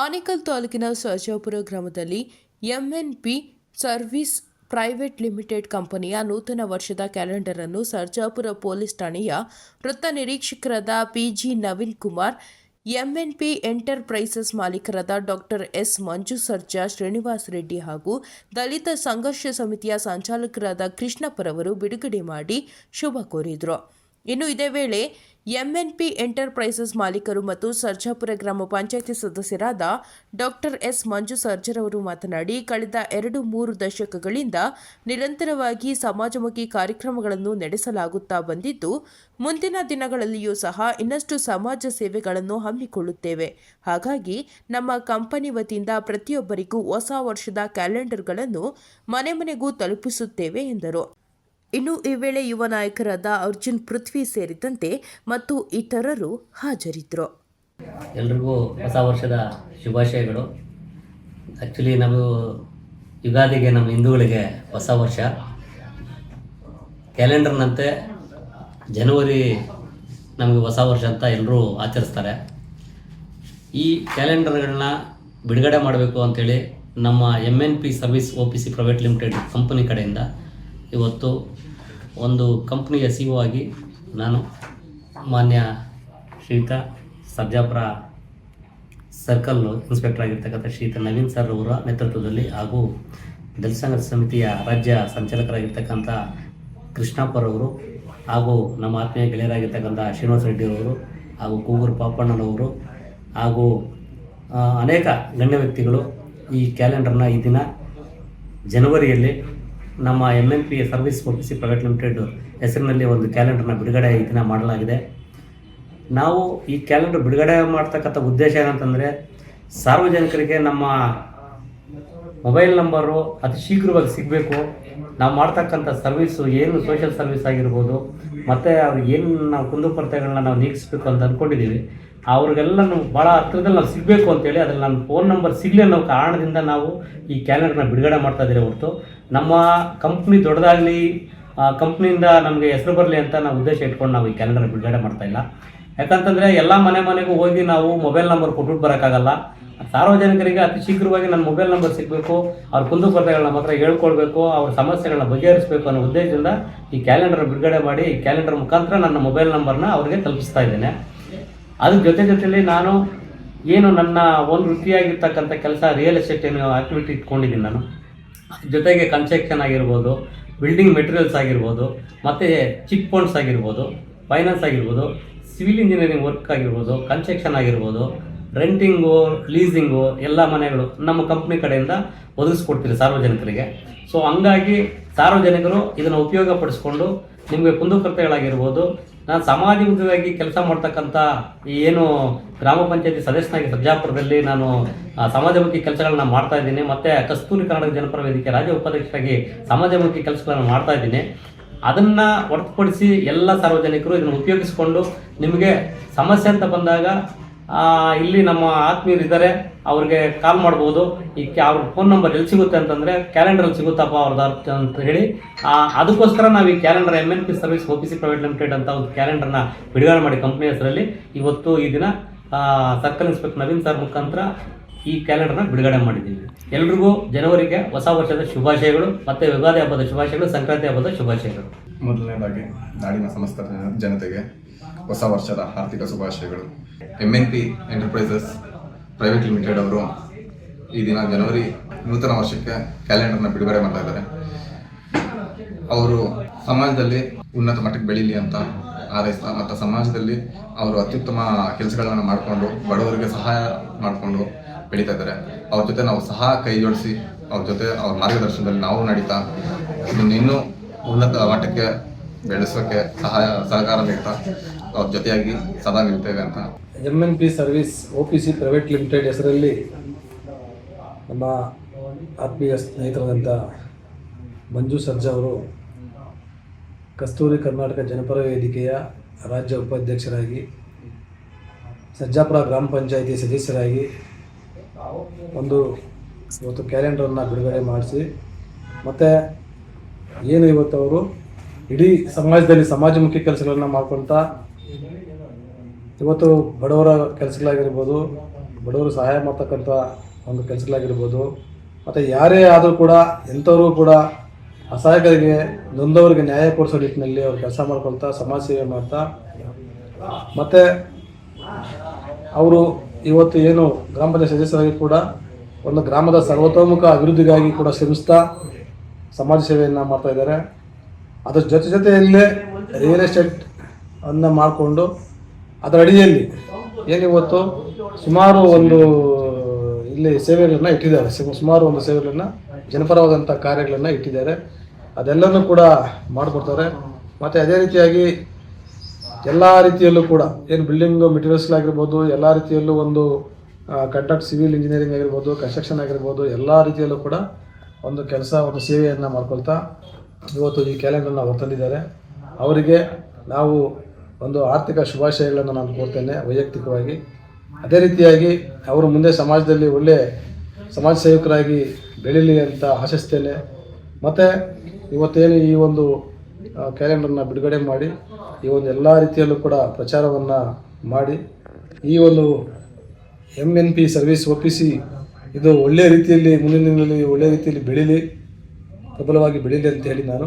ಆನೇಕಲ್ ತಾಲೂಕಿನ ಸರ್ಜಾಪುರ ಗ್ರಾಮದಲ್ಲಿ ಎಂಎನ್ಪಿ service private limited ಕಂಪನಿಯ ನೂತನ ವರ್ಷದ ಕ್ಯಾಲೆಂಡರ್ ಅನ್ನು ಸರ್ಜಾಪುರ ಪೊಲೀಸ್ ಠಾಣೆಯ ವೃತ್ತ ನಿರೀಕ್ಷಕರಾದ PG Naveen Kumar, MNP enterprises ಮಾಲೀಕರಾದ doctor S Manju Sarja Srinivas Reddy ಹಾಗೂ ದಲಿತ ಸಂಘರ್ಷ ಸಮಿತಿಯ ಸಂಚಾಲಕರಾದ ಕೃಷ್ಣಪ್ಪರವರು ಬಿಡುಗಡೆ ಮಾಡಿ ಶುಭ ಕೋರಿದರು. ಇನ್ನು ಇದೇ ವೇಳೆ ಎಂಎನ್ಪಿ ಎಂಟರ್ಪ್ರೈಸಸ್ ಮಾಲೀಕರು ಮತ್ತು ಸರ್ಜಾಪುರ ಗ್ರಾಮ ಪಂಚಾಯಿತಿ ಸದಸ್ಯರಾದ ಡಾಕ್ಟರ್ ಎಸ್ ಮಂಜು ಸರ್ಜರ್ ಅವರು ಮಾತನಾಡಿ, ಕಳೆದ ಎರಡು ಮೂರು ದಶಕಗಳಿಂದ ನಿರಂತರವಾಗಿ ಸಮಾಜಮುಖಿ ಕಾರ್ಯಕ್ರಮಗಳನ್ನು ನಡೆಸಲಾಗುತ್ತಾ ಬಂದಿದ್ದು, ಮುಂದಿನ ದಿನಗಳಲ್ಲಿಯೂ ಸಹ ಇನ್ನಷ್ಟು ಸಮಾಜ ಸೇವೆಗಳನ್ನು ಹಮ್ಮಿಕೊಳ್ಳುತ್ತೇವೆ. ಹಾಗಾಗಿ, ನಮ್ಮ ಕಂಪನಿ ವತಿಯಿಂದ ಪ್ರತಿಯೊಬ್ಬರಿಗೂ ಹೊಸ ವರ್ಷದ ಕ್ಯಾಲೆಂಡರ್ಗಳನ್ನು ಮನೆ ಮನೆಗೂ ತಲುಪಿಸುತ್ತೇವೆ ಎಂದರು. ಇನ್ನು ಈ ವೇಳೆ ಯುವ ನಾಯಕರಾದ ಅರ್ಜುನ್ ಪೃಥ್ವಿ ಸೇರಿದಂತೆ ಮತ್ತು ಇತರರು ಹಾಜರಿದ್ದರು. ಎಲ್ರಿಗೂ ಹೊಸ ವರ್ಷದ ಶುಭಾಶಯಗಳು. ಆ್ಯಕ್ಚುಲಿ ನಾವು ಯುಗಾದಿಗೆ ನಮ್ಮ ಹಿಂದೂಗಳಿಗೆ ಹೊಸ ವರ್ಷ. ಕ್ಯಾಲೆಂಡರ್ನಂತೆ ಜನವರಿ ನಮಗೆ ಹೊಸ ವರ್ಷ ಅಂತ ಎಲ್ಲರೂ ಆಚರಿಸ್ತಾರೆ. ಈ ಕ್ಯಾಲೆಂಡರ್ಗಳನ್ನ ಬಿಡುಗಡೆ ಮಾಡಬೇಕು ಅಂಥೇಳಿ ನಮ್ಮ M N P service O P C private limited company ಕಡೆಯಿಂದ ಇವತ್ತು ಒಂದು ಕಂಪ್ನಿಯ ಸಿ ಒ ಆಗಿ ನಾನು ಮಾನ್ಯ ಶ್ರೀಯುತ ಸರ್ಜಾಪುರ ಸರ್ಕಲ್ ಇನ್ಸ್ಪೆಕ್ಟರ್ ಆಗಿರ್ತಕ್ಕಂಥ ಶ್ರೀತ ನವೀನ್ ಸರ್ ಅವರ ನೇತೃತ್ವದಲ್ಲಿ ಹಾಗೂ ದಲಿತ ಸಮಿತಿಯ ರಾಜ್ಯ ಸಂಚಾಲಕರಾಗಿರ್ತಕ್ಕಂಥ ಕೃಷ್ಣಪ್ಪರವರು ಹಾಗೂ ನಮ್ಮ ಆತ್ಮೀಯ ಗೆಳೆಯರಾಗಿರ್ತಕ್ಕಂಥ ಶ್ರೀನಿವಾಸ ರೆಡ್ಡಿಯವರು ಹಾಗೂ ಕೂಗೂರು ಪಾಪಣ್ಣನವರು ಹಾಗೂ ಅನೇಕ ಗಣ್ಯ ವ್ಯಕ್ತಿಗಳು ಈ ಕ್ಯಾಲೆಂಡರ್ನ ಈ ದಿನ ಜನವರಿಯಲ್ಲಿ ನಮ್ಮ M M P service OPC private limited ಹೆಸರಿನಲ್ಲಿ ಒಂದು ಕ್ಯಾಲೆಂಡರ್ನ ಬಿಡುಗಡೆ ಈ ಮಾಡಲಾಗಿದೆ. ನಾವು ಈ ಕ್ಯಾಲೆಂಡರ್ ಬಿಡುಗಡೆ ಮಾಡ್ತಕ್ಕಂಥ ಉದ್ದೇಶ ಏನಂತಂದರೆ, ಸಾರ್ವಜನಿಕರಿಗೆ ನಮ್ಮ ಮೊಬೈಲ್ ನಂಬರು ಅತಿ ಶೀಘ್ರವಾಗಿ ಸಿಗಬೇಕು. ನಾವು ಮಾಡ್ತಕ್ಕಂಥ ಸರ್ವಿಸು ಏನು ಸೋಷಿಯಲ್ ಸರ್ವಿಸ್ ಆಗಿರ್ಬೋದು, ಮತ್ತು ಅವ್ರಿಗೆ ಏನು ನಾವು ಕುಂದುಕೊರತೆಗಳನ್ನ ನಾವು ನೀಗಿಸ್ಬೇಕು ಅಂತ ಅಂದ್ಕೊಂಡಿದ್ದೀವಿ ಅವ್ರಿಗೆಲ್ಲ ಭಾಳ ಹತ್ತಿರದಲ್ಲಿ ನಾವು ಸಿಗಬೇಕು ಅಂತೇಳಿ ಅದ್ರಲ್ಲಿ ನನ್ನ ಫೋನ್ ನಂಬರ್ ಸಿಗಲಿ ಅನ್ನೋ ಕಾರಣದಿಂದ ನಾವು ಈ ಕ್ಯಾಲೆಂಡರ್ನ ಬಿಡುಗಡೆ ಮಾಡ್ತಾ ಇದ್ದೀವಿ ಹೊರತು. ನಮ್ಮ ಕಂಪ್ನಿ ದೊಡ್ಡದಾಗಲಿ ಕಂಪ್ನಿಯಿಂದ ನಮಗೆ ಹೆಸರು ಬರಲಿ ಅಂತ ನಾವು ಉದ್ದೇಶ ಇಟ್ಕೊಂಡು ನಾವು ಈ ಕ್ಯಾಲೆಂಡರ್ ಬಿಡುಗಡೆ ಮಾಡ್ತಾ ಇಲ್ಲ. ಯಾಕಂತಂದರೆ ಎಲ್ಲ ಮನೆ ಮನೆಗೂ ಹೋಗಿ ನಾವು ಮೊಬೈಲ್ ನಂಬರ್ ಕೊಟ್ಬಿಟ್ಟು ಬರೋಕ್ಕಾಗಲ್ಲ. ಸಾರ್ವಜನಿಕರಿಗೆ ಅತಿ ಶೀಘ್ರವಾಗಿ ನನ್ನ ಮೊಬೈಲ್ ನಂಬರ್ ಸಿಗಬೇಕು, ಅವ್ರ ಕುಂದುಕೊರತೆಗಳನ್ನ ಮಾತ್ರ ಹೇಳ್ಕೊಳ್ಬೇಕು, ಅವ್ರ ಸಮಸ್ಯೆಗಳನ್ನ ಬಗೆಹರಿಸಬೇಕು ಅನ್ನೋ ಉದ್ದೇಶದಿಂದ ಈ ಕ್ಯಾಲೆಂಡರ್ ಬಿಡುಗಡೆ ಮಾಡಿ, ಈ ಕ್ಯಾಲೆಂಡರ್ ಮುಖಾಂತರ ನನ್ನ ಮೊಬೈಲ್ ನಂಬರ್ನ ಅವರಿಗೆ ತಲುಪಿಸ್ತಾ ಇದ್ದೇನೆ. ಅದ್ರ ಜೊತೆ ಜೊತೆಯಲ್ಲಿ ನಾನು ಏನು ನನ್ನ ಒಂದು ವೃತ್ತಿಯಾಗಿರ್ತಕ್ಕಂಥ ಕೆಲಸ ರಿಯಲ್ ಎಸ್ಟೇಟ್ ಏನು ಆಕ್ಟಿವಿಟಿ ಇಟ್ಕೊಂಡಿದ್ದೀನಿ ನಾನು. ಜೊತೆಗೆ ಕನ್ಸ್ಟ್ರಕ್ಷನ್ ಆಗಿರ್ಬೋದು ಬಿಲ್ಡಿಂಗ್ ಮೆಟೀರಿಯಲ್ಸ್ ಆಗಿರ್ಬೋದು, ಮತ್ತು ಚಿಕ್ ಫಂಡ್ಸ್ ಆಗಿರ್ಬೋದು ಫೈನಾನ್ಸ್ ಆಗಿರ್ಬೋದು ಸಿವಿಲ್ ಇಂಜಿನಿಯರಿಂಗ್ ವರ್ಕ್ ಆಗಿರ್ಬೋದು ಕನ್ಸ್ಟ್ರಕ್ಷನ್ ಆಗಿರ್ಬೋದು ರೆಂಟಿಂಗು ಲೀಸಿಂಗು ಎಲ್ಲ ಮನೆಗಳು ನಮ್ಮ ಕಂಪ್ನಿ ಕಡೆಯಿಂದ ಒದಗಿಸ್ಕೊಡ್ತೀರಿ ಸಾರ್ವಜನಿಕರಿಗೆ. ಸೊ ಹಂಗಾಗಿ ಸಾರ್ವಜನಿಕರು ಇದನ್ನು ಉಪಯೋಗಪಡಿಸ್ಕೊಂಡು ನಿಮಗೆ ಕುಂದುಕೊರತೆಗಳಾಗಿರ್ಬೋದು ನಾನು ಸಮಾಜಮುಖವಾಗಿ ಕೆಲಸ ಮಾಡ್ತಕ್ಕಂಥ ಏನು ಗ್ರಾಮ ಪಂಚಾಯತಿ ಸದಸ್ಯನಾಗಿ ಸರ್ಜಾಪುರದಲ್ಲಿ ನಾನು ಸಮಾಜಮುಖಿ ಕೆಲಸಗಳನ್ನ ಮಾಡ್ತಾ ಇದ್ದೀನಿ. ಮತ್ತು ಕಸ್ತೂರಿ ಕರ್ನಾಟಕ ಜನಪರ ವೇದಿಕೆ ರಾಜ್ಯ ಉಪಾಧ್ಯಕ್ಷರಾಗಿ ಸಮಾಜಮುಖಿ ಕೆಲಸಗಳನ್ನು ಮಾಡ್ತಾ ಇದ್ದೀನಿ. ಅದನ್ನು ಹೊರತುಪಡಿಸಿ ಎಲ್ಲ ಸಾರ್ವಜನಿಕರು ಇದನ್ನು ಉಪಯೋಗಿಸಿಕೊಂಡು ನಿಮಗೆ ಸಮಸ್ಯೆ ಅಂತ ಬಂದಾಗ ಇಲ್ಲಿ ನಮ್ಮ ಆತ್ಮೀಯರು ಇದ್ದಾರೆ, ಅವ್ರಿಗೆ ಕಾಲ್ ಮಾಡ್ಬೋದು. ಈ ಅವ್ರ ಫೋನ್ ನಂಬರ್ ಎಲ್ಲಿ ಸಿಗುತ್ತೆ ಅಂತಂದರೆ ಕ್ಯಾಲೆಂಡರಲ್ಲಿ ಸಿಗುತ್ತಪ್ಪ ಅವ್ರದ್ದು ಅಂತ ಹೇಳಿ. ಅದಕ್ಕೋಸ್ಕರ ನಾವು ಈ calendar M N P service O P C private limited ಅಂತ ಒಂದು ಕ್ಯಾಲೆಂಡರ್ನ ಬಿಡುಗಡೆ ಮಾಡಿ ಕಂಪ್ನಿ ಹೆಸರಲ್ಲಿ ಇವತ್ತು ಈ ದಿನ ಸರ್ಕಲ್ ಇನ್ಸ್ಪೆಕ್ಟರ್ ನವೀನ್ ಸರ್ ಮುಖಾಂತರ ಈ ಕ್ಯಾಲೆಂಡರ್ನ ಬಿಡುಗಡೆ ಮಾಡಿದ್ದೀವಿ. ಎಲ್ರಿಗೂ ಜನವರಿಗೆ ಹೊಸ ವರ್ಷದ ಶುಭಾಶಯಗಳು, ಮತ್ತು ಯುಗಾದಿ ಹಬ್ಬದ ಶುಭಾಶಯಗಳು, ಸಂಕ್ರಾಂತಿ ಹಬ್ಬದ ಶುಭಾಶಯಗಳು. ಮೊದಲನೇದಾಗಿ ನಾಡಿನ ಸಮಸ್ತ ಜನತೆಗೆ ಹೊಸ ವರ್ಷದ ಆರ್ಥಿಕ ಶುಭಾಶಯಗಳು. M N P enterprises private limited ಅವರು ಈ ದಿನ ಜನವರಿ ನೂತನ ವರ್ಷಕ್ಕೆ ಕ್ಯಾಲೆಂಡರ್ನ ಬಿಡುಗಡೆ ಮಾಡ್ತಾ ಇದ್ದಾರೆ. ಅವರು ಸಮಾಜದಲ್ಲಿ ಉನ್ನತ ಮಟ್ಟಕ್ಕೆ ಬೆಳೀಲಿ ಅಂತ ಆರೈಸ್ತಾ ಮತ್ತು ಸಮಾಜದಲ್ಲಿ ಅವರು ಅತ್ಯುತ್ತಮ ಕೆಲಸಗಳನ್ನು ಮಾಡಿಕೊಂಡು ಬಡವರಿಗೆ ಸಹಾಯ ಮಾಡಿಕೊಂಡು ಬೆಳೀತಾ ಇದ್ದಾರೆ. ಅವ್ರ ಜೊತೆ ನಾವು ಸಹ ಕೈ ಜೋಡಿಸಿ ಅವ್ರ ಜೊತೆ ಅವ್ರ ಮಾರ್ಗದರ್ಶನದಲ್ಲಿ ನಾವು ನಡೀತಾ ಇದನ್ನು ಇನ್ನೂ ಉನ್ನತ ಮಟ್ಟಕ್ಕೆ ಬೆಳೆಸೋಕ್ಕೆ ಸಹಾಯ, ಸಹಕಾರ ನೀಡ್ತಾ ಅವ್ರ ಜೊತೆಯಾಗಿ ಸದಾ ನಿಲ್ತೇವೆ ಅಂತ. M N P service O P C private limited ಹೆಸರಲ್ಲಿ ನಮ್ಮ ಆತ್ಮೀಯ ಸ್ನೇಹಿತರಾದಂಥ ಮಂಜು ಸರ್ಜಾ ಅವರು ಕಸ್ತೂರಿ ಕರ್ನಾಟಕ ಜನಪರ ವೇದಿಕೆಯ ರಾಜ್ಯ ಉಪಾಧ್ಯಕ್ಷರಾಗಿ ಸಜ್ಜಾಪುರ ಗ್ರಾಮ ಪಂಚಾಯಿತಿ ಸದಸ್ಯರಾಗಿ ಒಂದು ಇವತ್ತು ಕ್ಯಾಲೆಂಡರನ್ನು ಬಿಡುಗಡೆ ಮಾಡಿಸಿ, ಮತ್ತು ಏನು ಇವತ್ತು ಅವರು ಇಡೀ ಸಮಾಜದಲ್ಲಿ ಸಮಾಜಮುಖಿ ಕೆಲಸಗಳನ್ನ ಮಾಡ್ಕೊಳ್ತಾ ಇವತ್ತು ಬಡವರ ಕೆಲಸಗಳಾಗಿರ್ಬೋದು, ಬಡವರು ಸಹಾಯ ಮಾಡ್ತಕ್ಕಂಥ ಒಂದು ಕೆಲಸಗಳಾಗಿರ್ಬೋದು, ಮತ್ತು ಯಾರೇ ಆದರೂ ಕೂಡ ಎಂಥವರು ಕೂಡ ಅಸಹಾಯಕರಿಗೆ, ನೊಂದವರಿಗೆ ನ್ಯಾಯ ಕೊಡಿಸೋ ನಿಟ್ಟಿನಲ್ಲಿ ಅವ್ರು ಕೆಲಸ ಮಾಡ್ಕೊಳ್ತಾ, ಸಮಾಜ ಸೇವೆ ಮಾಡ್ತಾ, ಮತ್ತು ಅವರು ಇವತ್ತು ಏನು ಗ್ರಾಮ ಪಂಚಾಯತ್ ಸದಸ್ಯರಾಗಿ ಕೂಡ ಒಂದು ಗ್ರಾಮದ ಸರ್ವತೋಮುಖ ಅಭಿವೃದ್ಧಿಗಾಗಿ ಕೂಡ ಶ್ರಮಿಸ್ತಾ ಸಮಾಜ ಸೇವೆಯನ್ನು ಮಾಡ್ತಾ ಇದ್ದಾರೆ. ಅದ್ರ ಜೊತೆ ಜೊತೆಯಲ್ಲೇ ರಿಯಲ್ ಎಸ್ಟೇಟ್ ಅನ್ನು ಮಾಡಿಕೊಂಡು ಅದರ ಅಡಿಯಲ್ಲಿ ಏನಿವತ್ತು ಸುಮಾರು ಒಂದು, ಇಲ್ಲಿ ಸೇವೆಗಳನ್ನ ಇಟ್ಟಿದ್ದಾರೆ. ಸುಮಾರು ಒಂದು ಸೇವೆಗಳನ್ನು ಜನಪರವಾದಂಥ ಕಾರ್ಯಗಳನ್ನು ಇಟ್ಟಿದ್ದಾರೆ. ಅದೆಲ್ಲನೂ ಕೂಡ ಮಾಡಿಕೊಡ್ತಾರೆ. ಮತ್ತು ಅದೇ ರೀತಿಯಾಗಿ ಎಲ್ಲ ರೀತಿಯಲ್ಲೂ ಕೂಡ ಏನು ಬಿಲ್ಡಿಂಗ್ ಮೆಟೀರಿಯಲ್ಸ್ಗಳಾಗಿರ್ಬೋದು ಎಲ್ಲ ರೀತಿಯಲ್ಲೂ ಒಂದು ಕಂಡಕ್ಟ್ ಸಿವಿಲ್ ಇಂಜಿನಿಯರಿಂಗ್ ಆಗಿರ್ಬೋದು ಕನ್ಸ್ಟ್ರಕ್ಷನ್ ಆಗಿರ್ಬೋದು, ಎಲ್ಲ ರೀತಿಯಲ್ಲೂ ಕೂಡ ಒಂದು ಕೆಲಸ, ಒಂದು ಸೇವೆಯನ್ನು ಮಾಡ್ಕೊಳ್ತಾ ಇವತ್ತು ಈ ಕ್ಯಾಲೆಂಡರ್ನ ಅವರು ತಂದಿದ್ದಾರೆ. ಅವರಿಗೆ ನಾವು ಒಂದು ಆರ್ಥಿಕ ಶುಭಾಶಯಗಳನ್ನು ನಾನು ಕೋರ್ತೇನೆ ವೈಯಕ್ತಿಕವಾಗಿ. ಅದೇ ರೀತಿಯಾಗಿ ಅವರು ಮುಂದೆ ಸಮಾಜದಲ್ಲಿ ಒಳ್ಳೆ ಸಮಾಜ ಸೇವಕರಾಗಿ ಬೆಳೀಲಿ ಅಂತ ಆಶಿಸ್ತೇನೆ. ಮತ್ತು ಇವತ್ತೇನು ಈ ಒಂದು ಕ್ಯಾಲೆಂಡರ್ನ ಬಿಡುಗಡೆ ಮಾಡಿ, ಈ ಒಂದು ಎಲ್ಲ ರೀತಿಯಲ್ಲೂ ಕೂಡ ಪ್ರಚಾರವನ್ನು ಮಾಡಿ, ಈ ಒಂದು ಎಂ ಎನ್ ಪಿ ಸರ್ವಿಸ್ ಒಪ್ಪಿಸಿ, ಇದು ಒಳ್ಳೆಯ ರೀತಿಯಲ್ಲಿ ಮುಂದಿನ ದಿನಗಳಲ್ಲಿ ಒಳ್ಳೆಯ ರೀತಿಯಲ್ಲಿ ಬೆಳೀಲಿ. ಪ್ರಬಲವಾಗಿ ಬೆಳೀಲಿ ಅಂತ ಹೇಳಿ ನಾನು